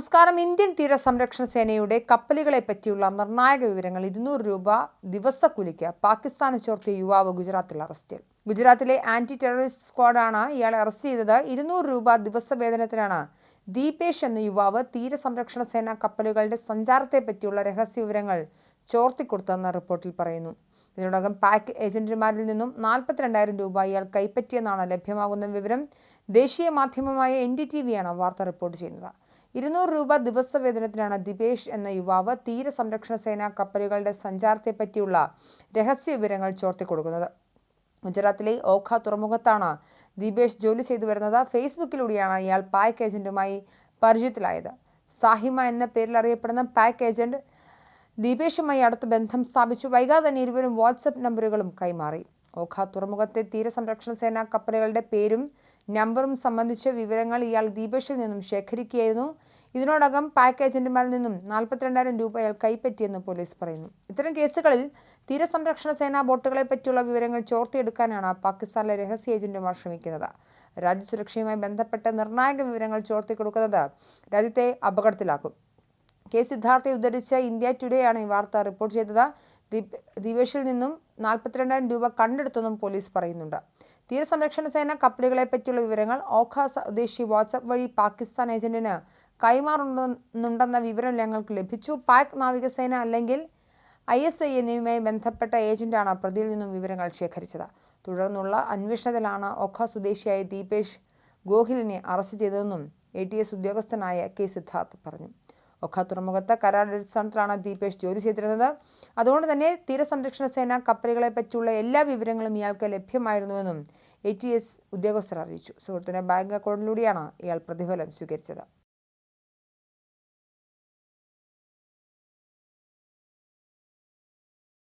നമസ്കാരം ഇന്ത്യൻ തീരസംരക്ഷണ സേനയുടെ കപ്പലുകളെ പറ്റിയുള്ള നിർണായക വിവരങ്ങൾ ഇരുന്നൂറ് രൂപ ദിവസക്കൂലിക്ക് പാകിസ്ഥാന് ചോർത്തിയ യുവാവ് ഗുജറാത്തിൽ അറസ്റ്റിൽ ഗുജറാത്തിലെ ആന്റി ടെററിസ്റ്റ് സ്ക്വാഡാണ് ഇയാളെ അറസ്റ്റ് ചെയ്തത്. ഇരുന്നൂറ് രൂപ ദിവസ വേതനത്തിനാണ് ദീപേഷ് എന്ന യുവാവ് തീരസംരക്ഷണ സേന കപ്പലുകളുടെ സഞ്ചാരത്തെ പറ്റിയുള്ള രഹസ്യ വിവരങ്ങൾ ചോർത്തിക്കൊടുത്തെന്ന് റിപ്പോർട്ടിൽ പറയുന്നു. ഇതിനോടകം പാക്ക് ഏജന്റുമാരിൽ നിന്നും നാൽപ്പത്തിരണ്ടായിരം രൂപ ഇയാൾ കൈപ്പറ്റിയെന്നാണ് ലഭ്യമാകുന്ന വിവരം. ദേശീയ മാധ്യമമായ എൻ ഡി ടി വിയാണ് വാർത്ത റിപ്പോർട്ട് ചെയ്യുന്നത്. ഇരുന്നൂറ് രൂപ ദിവസ വേതനത്തിനാണ് ദിപേഷ് എന്ന യുവാവ് തീരസംരക്ഷണ സേനാ കപ്പലുകളുടെ സഞ്ചാരത്തെ പറ്റിയുള്ള രഹസ്യ വിവരങ്ങൾ ചോർത്തിക്കൊടുക്കുന്നത്. ഗുജറാത്തിലെ ഓഖ തുറമുഖത്താണ് ദിപേഷ് ജോലി ചെയ്തു വരുന്നത്. ഫേസ്ബുക്കിലൂടെയാണ് ഇയാൾ പാക്ക് ഏജന്റുമായി പരിചയത്തിലായത്. സാഹിമ എന്ന പേരിൽ അറിയപ്പെടുന്ന പാക്ക് ഏജന്റ് ദീപേഷുമായി അടുത്ത ബന്ധം സ്ഥാപിച്ചു. വൈകാതെ തന്നെ ഇരുവരും വാട്സപ്പ് നമ്പറുകളും കൈമാറി. ഓഖ തുറമുഖത്തെ തീരസംരക്ഷണ സേനാ കപ്പലുകളുടെ പേരും നമ്പറും സംബന്ധിച്ച വിവരങ്ങൾ ഇയാൾ ദീപേഷിൽ നിന്നും ശേഖരിക്കുകയായിരുന്നു. ഇതിനോടകം പാക്ക് ഏജന്റുമാരിൽ നിന്നും നാൽപ്പത്തിരണ്ടായിരം രൂപ അയാൾ കൈപ്പറ്റിയെന്ന് പോലീസ് പറയുന്നു. ഇത്തരം കേസുകളിൽ തീരസംരക്ഷണ സേനാ ബോട്ടുകളെ പറ്റിയുള്ള വിവരങ്ങൾ ചോർത്തിയെടുക്കാനാണ് പാകിസ്ഥാനിലെ രഹസ്യ ഏജന്റുമാർ ശ്രമിക്കുന്നത്. രാജ്യസുരക്ഷയുമായി ബന്ധപ്പെട്ട നിർണായക വിവരങ്ങൾ ചോർത്തി കൊടുക്കുന്നത് രാജ്യത്തെ അപകടത്തിലാക്കും. കെ സിദ്ധാർത്ഥയെ ഉദ്ധരിച്ച ഇന്ത്യ ആണ് ഈ വാർത്ത റിപ്പോർട്ട് ചെയ്തത്. ദിവേഷിൽ നിന്നും നാൽപ്പത്തിരണ്ടായിരം രൂപ കണ്ടെടുത്തെന്നും പോലീസ് പറയുന്നുണ്ട്. തീരസംരക്ഷണ സേന കപ്പലുകളെ പറ്റിയുള്ള വിവരങ്ങൾ ഓഖ സ്വദേശി വാട്സപ്പ് വഴി പാകിസ്ഥാൻ ഏജന്റിന് കൈമാറുന്നുണ്ടെന്ന വിവരം ഞങ്ങൾക്ക് ലഭിച്ചു. പാക് നാവികസേന അല്ലെങ്കിൽ ഐ എസ് ഐ എന്നിവയുമായി ബന്ധപ്പെട്ട ഏജന്റാണ് പ്രതിയിൽ നിന്നും വിവരങ്ങൾ ശേഖരിച്ചത്. തുടർന്നുള്ള അന്വേഷണത്തിലാണ് ഒഖ സ്വദേശിയായ ദീപേഷ് ഗോഹിലിനെ അറസ്റ്റ് ചെയ്തതെന്നും എ ടി എസ് ഉദ്യോഗസ്ഥനായ കെ സിദ്ധാർത്ഥ് പറഞ്ഞു. ഒഖ തുറമുഖത്ത് കരാർ അടിസ്ഥാനത്തിലാണ് ദീപേഷ് ജോലി ചെയ്തിരുന്നത്. അതുകൊണ്ട് തന്നെ തീരസംരക്ഷണ സേന കപ്പലുകളെ പറ്റിയുള്ള എല്ലാ വിവരങ്ങളും ഇയാൾക്ക് ലഭ്യമായിരുന്നുവെന്നും എ ടി എസ് ഉദ്യോഗസ്ഥർ അറിയിച്ചു. സുഹൃത്തിന്റെ ബാങ്ക് അക്കൗണ്ടിലൂടെയാണ് ഇയാൾ പ്രതിഫലം സ്വീകരിച്ചത്.